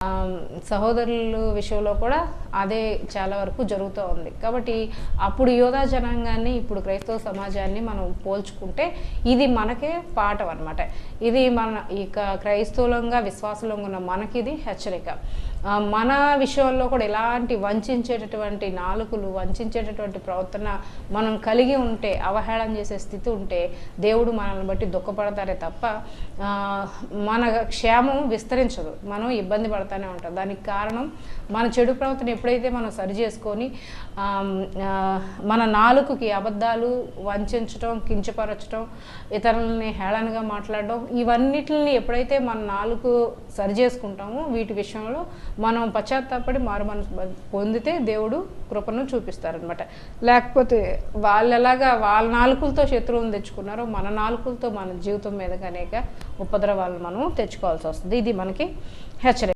సహోదరులు సహోదరుల విషయంలో కూడా అదే చాలా వరకు జరుగుతూ ఉంది. కాబట్టి అప్పుడు యోధా జనాంగాన్ని ఇప్పుడు క్రైస్తవ సమాజాన్ని మనం పోల్చుకుంటే ఇది మనకే పాఠం అనమాట ఇది మన ఇక క్రైస్తవులంగా విశ్వాసంగా ఉన్న మనకి ఇది హెచ్చరిక మన విషయంలో కూడా ఇలాంటి వంచేటటువంటి నాలుకలు వంచేటటువంటి ప్రవర్తన మనం కలిగి ఉంటే అవహేళన చేసే స్థితి ఉంటే దేవుడు మనల్ని బట్టి దుఃఖపడతారే తప్ప మన క్షేమం విస్తరించదు. మనం ఇబ్బంది పడతానే ఉంటాం. దానికి కారణం మన చెడు ప్రవర్తన ఎప్పుడైతే మనం సరి చేసుకొని మన నాలుకకి అబద్ధాలు వంచడం కించపరచడం ఇతరులని హేళనగా మాట్లాడడం ఇవన్నిటిని ఎప్పుడైతే మన నాలుగు సరి చేసుకుంటామో వీటి విషయంలో మనం పశ్చాత్తాపడి మారు మనసు పొందితే దేవుడు కృపను చూపిస్తారనమాట. లేకపోతే వాళ్ళు ఎలాగా వాళ్ళ నాలుకలతో శత్రువులను తెచ్చుకున్నారో మన నాలుకలతో మన జీవితం మీద అనేక ఉపద్రవాలను మనం తెచ్చుకోవాల్సి వస్తుంది. ఇది మనకి హెచ్చరిక.